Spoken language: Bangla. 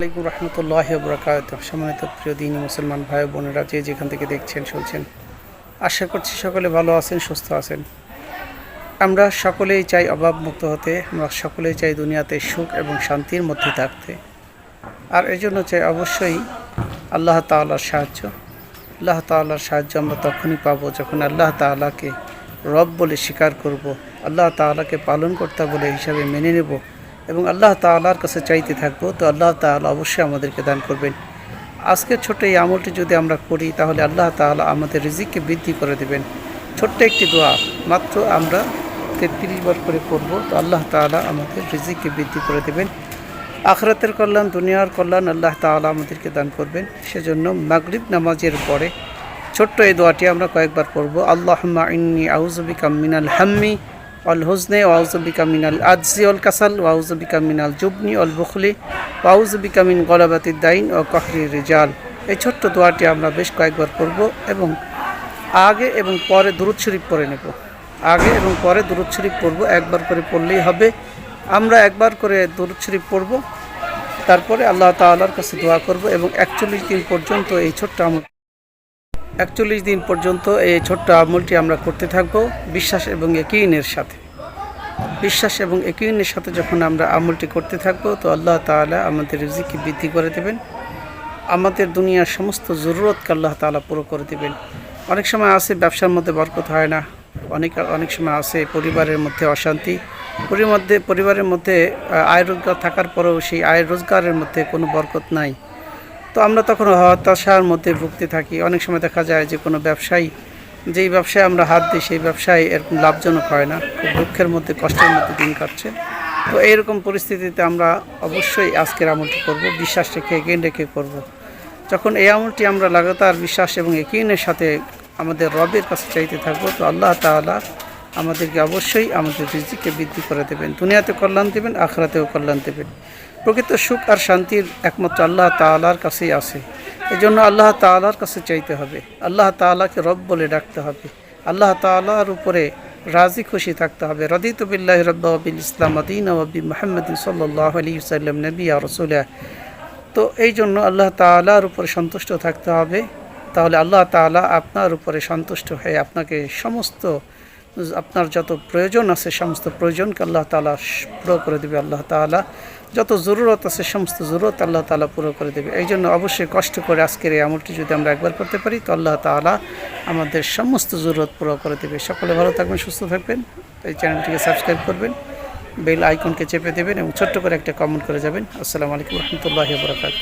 রহমতুল্লাহ সম্মানিত প্রিয় দিনী মুসলমান ভাই বোনেরা যে যেখান থেকে দেখছেন, শুনছেন, আশা করছি সকলে ভালো আছেন, সুস্থ আছেন। আমরা সকলেই চাই অভাব মুক্ত হতে, আমরা সকলেই চাই দুনিয়াতে সুখ এবং শান্তির মধ্যে থাকতে। আর এই জন্য চাই অবশ্যই আল্লাহ তাআলার সাহায্য। আল্লাহ তাআলার সাহায্য আমরা তখনই পাবো যখন আল্লাহ তাআলাকে রব বলে স্বীকার করব, আল্লাহ তাআলাকে পালন কর্তা বলে হিসাবে মেনে নেব। এবং আল্লাহ তাআলার কাছে চাইতে থাকব, তো আল্লাহ তাআলা অবশ্যই আমাদেরকে দান করবেন। আজকে ছোট্ট এই আমলটি যদি আমরা করি, তাহলে আল্লাহ তাআলা আমাদের রিজিককে বৃদ্ধি করে দেবেন। ছোট্ট একটি দোয়া, মাত্র আমরা তেত্রিশ বার করে করব তো আল্লাহ তাআলা আমাদের রিজিককে বৃদ্ধি করে দেবেন। আখরাতের কল্যাণ, দুনিয়ার কল্যাণ আল্লাহ তাআলা আমাদেরকে দান করবেন। সেজন্য মাগরিব নামাজের পরে ছোট্ট এই দোয়াটি আমরা কয়েকবার পড়ব, আল্লাহম্মা ইন্নি আউজবিকা মিনাল হাম্মি অল হুজনে ওয়াউজবিকা মিনাল আজজি অল কাসাল ওয়াউজবিকা মিনাল জুবনি অল বুখলি ওয়াউজবিকা মিন গলাবাতির দাইন ও কহরি রিজাল। এই ছোট্ট দোয়াটি আমরা বেশ কয়েকবার পড়ব এবং আগে এবং পরে দুরুদ শরীফ পড়ে নেব। আগে এবং পরে দুরুদ শরীফ পড়ব, একবার করে পড়লেই হবে। আমরা একবার করে দুরুদ শরীফ পড়ব, তারপরে আল্লাহ তাআলার কাছে দোয়া করব এবং একচল্লিশ দিন পর্যন্ত এই ছোট্ট আমল একচল্লিশ দিন পর্যন্ত এই ছোট্ট আমলটি আমরা করতে থাকব বিশ্বাস এবং একিনের সাথে। বিশ্বাস এবং একিনের সাথে যখন আমরা আমলটি করতে থাকব, তো আল্লাহ তাআলা আমাদের রিজিককে বৃদ্ধি করে দেবেন। আমাদের দুনিয়ার সমস্ত জরুরতকে আল্লাহ তাআলা পুরো করে দেবেন। অনেক সময় আছে, ব্যবসার মধ্যে বরকত হয় না। অনেক অনেক সময় আছে, পরিবারের মধ্যে অশান্তি। পরির মধ্যে পরিবারের মধ্যে, আয় রোজগার থাকার পরেও সেই আয় রোজগারের মধ্যে কোনো বরকত নাই। তো আমরা তখন হতাশার মধ্যে ভুগতে থাকি। অনেক সময় দেখা যায় যে কোনো ব্যবসায়ী, যেই ব্যবসায় আমরা হাত দিই, সেই ব্যবসায় এরকম লাভজনক হয় না। খুব দুঃখের মধ্যে, কষ্টের মধ্যে দিন কাটছে। তো এইরকম পরিস্থিতিতে আমরা অবশ্যই আজকের আমলটি করব, বিশ্বাস রেখে এগেন রেখে করব। যখন এই আমলটি আমরা লাগাতার বিশ্বাস এবং একিনের সাথে আমাদের রবের কাছে চাইতে থাকব, তো আল্লাহ তাআলা আমাদেরকে অবশ্যই আমাদের রিজিককে বৃদ্ধি করে দেবেন দুনিয়াতে কল্যাণ দেবেন, আখরাতেও কল্যাণ দেবেন। প্রকৃত সুখ আর শান্তির একমাত্র আল্লাহ তাআলার কাছেই আছে। এই জন্য আল্লাহ তাআলার কাছে চাইতে হবে। আল্লাহ তাআলাকে রব বলে ডাকতে হবে। আল্লাহ তাআলার উপরে রাজি খুশি থাকতে হবে। রদিত বিল্লাহ রব্বাবিল ইসলাম আদিন ওবি মোহাম্মদ সাল্লাহ আলী সাল্লাম নবী আর রসুল্লাহ তো এই জন্য আল্লাহ তাআলার উপরে সন্তুষ্ট থাকতে হবে। তাহলে আল্লাহ তাআলা আপনার উপরে সন্তুষ্ট হয়ে আপনাকে সমস্ত আপনার যত প্রয়োজন আছে, সমস্ত প্রয়োজনকে আল্লাহ তাআলা স- পুরো করে দেবে, আল্লাহ তাআলা। যত জরুরত আছে, সমস্ত জরুরত আল্লাহ তাআলা পুরো করে দেবে। এই জন্য অবশ্যই কষ্ট করে আজকের এই আমলটি যদি আমরা একবার করতে পারি, তো আল্লাহ তাআলা আমাদের সমস্ত জরুরত পুরো করে দেবে। সকলে ভালো থাকবেন, সুস্থ থাকবেন। এই চ্যানেলটিকে সাবস্ক্রাইব করবেন, বেল আইকনকে চেপে দেবেন এবং ছোট্ট করে একটা কমেন্ট করে যাবেন। আসসালামু আলাইকুম রহমতুল্লাহ বরকাত